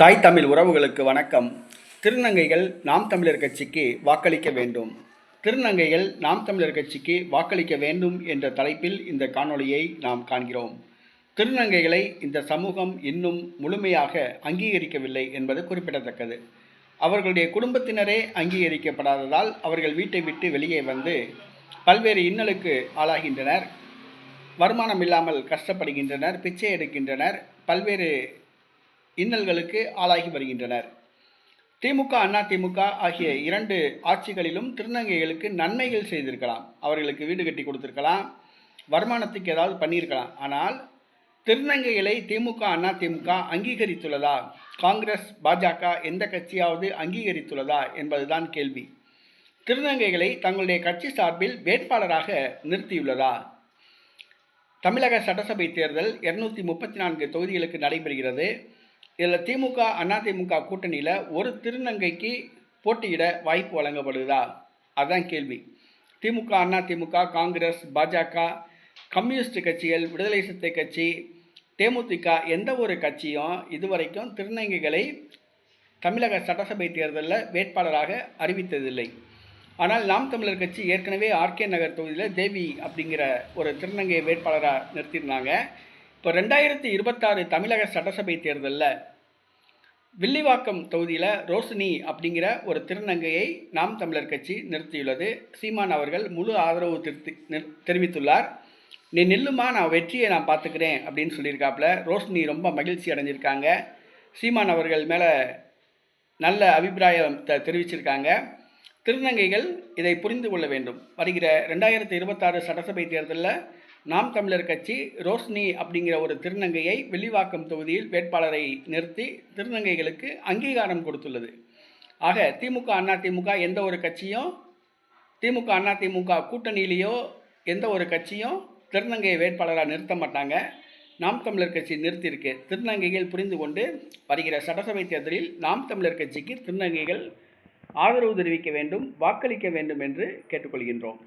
தாய் தமிழ் உறவுகளுக்கு வணக்கம். திருநங்கைகள் நாம் தமிழர் கட்சிக்கு வாக்களிக்க வேண்டும். திருநங்கைகள் நாம் தமிழர் கட்சிக்கு வாக்களிக்க வேண்டும் என்ற தலைப்பில் இந்த காணொளியை நாம் காண்கிறோம். திருநங்கைகளை இந்த சமூகம் இன்னும் முழுமையாக அங்கீகரிக்கவில்லை என்பது குறிப்பிடத்தக்கது. அவர்களுடைய குடும்பத்தினரே அங்கீகரிக்கப்படாததால் அவர்கள் வீட்டை விட்டு வெளியே வந்து பல்வேறு இன்னலுக்கு ஆளாகின்றனர். வருமானம் இல்லாமல் கஷ்டப்படுகின்றனர் பிச்சை எடுக்கின்றனர் பல்வேறு இன்னல்களுக்கு ஆளாகி வருகின்றனர். திமுக அண்ணா திமுக ஆகிய இரண்டு ஆட்சிகளிலும் திருநங்கைகளுக்கு நன்மைகள் செய்திருக்கலாம். அவர்களுக்கு வீடு கட்டி கொடுத்துருக்கலாம். வருமானத்துக்கு ஏதாவது பண்ணியிருக்கலாம். ஆனால் திருநங்கைகளை திமுக அண்ணா திமுக அங்கீகரித்துள்ளதா? காங்கிரஸ் பாஜக எந்த கட்சியாவது அங்கீகரித்துள்ளதா என்பதுதான் கேள்வி. திருநங்கைகளை தங்களுடைய கட்சி சார்பில் வேட்பாளராக நிறுத்தியுள்ளதா? தமிழக சட்டசபை தேர்தல் இருநூற்றி முப்பத்தி நான்கு தொகுதிகளுக்கு நடைபெறுகிறது. இதில் திமுக அதிமுக கூட்டணியில் ஒரு திருநங்கைக்கு போட்டியிட வாய்ப்பு வழங்கப்படுதா? அதுதான் கேள்வி. திமுக அதிமுக காங்கிரஸ் பாஜக கம்யூனிஸ்ட் கட்சிகள் விடுதலை சிறுத்தை கட்சி தேமுதிக எந்த ஒரு கட்சியும் இதுவரைக்கும் திருநங்கைகளை தமிழக சட்டசபை தேர்தலில் வேட்பாளராக அறிவித்ததில்லை. ஆனால் நாம் தமிழர் கட்சி ஏற்கனவே ஆர்கே நகர் தொகுதியில் தேவி அப்படிங்கிற ஒரு திருநங்கை வேட்பாளராக நிறுத்தியிருந்தாங்க. இப்போ ரெண்டாயிரத்தி இருபத்தாறு தமிழக சட்டசபை தேர்தலில் வில்லிவாக்கம் தொகுதியில் ரோஷினி அப்படிங்கிற ஒரு திருநங்கையை நாம் தமிழர் கட்சி நிறுத்தியுள்ளது. சீமான் அவர்கள் முழு ஆதரவு திருத்தி தெரிவித்துள்ளார். நீ நில்லுமா நான் வெற்றியை நான் பார்த்துக்கிறேன் அப்படின்னு சொல்லியிருக்காப்புல. ரோஷினி ரொம்ப மகிழ்ச்சி அடைஞ்சிருக்காங்க. சீமான் அவர்கள் மேலே நல்ல அபிப்பிராயத்தை தெரிவிச்சிருக்காங்க. திருநங்கைகள் இதை புரிந்து கொள்ள வேண்டும். வருகிற ரெண்டாயிரத்தி இருபத்தாறு சட்டசபை தேர்தலில் நாம் தமிழர் கட்சி ரோஷ்னி அப்படிங்கிற ஒரு திருநங்கையை வெள்ளிவாக்கம் தொகுதியில் வேட்பாளரை நிறுத்தி திருநங்கைகளுக்கு அங்கீகாரம் கொடுத்துள்ளது. ஆக திமுக அண்ணா திமுக எந்த ஒரு கட்சியும் திமுக அண்ணா திமுக கூட்டணியிலேயோ எந்த ஒரு கட்சியும் திருநங்கையை வேட்பாளராக நிறுத்த மாட்டாங்க. நாம் தமிழர் கட்சி நிறுத்தியிருக்கு. திருநங்கைகள் புரிந்து கொண்டு வருகிற சட்டசபை தேர்தலில் நாம் தமிழர் கட்சிக்கு திருநங்கைகள் ஆதரவு தெரிவிக்க வேண்டும் வாக்களிக்க வேண்டும் என்று கேட்டுக்கொள்கின்றோம்.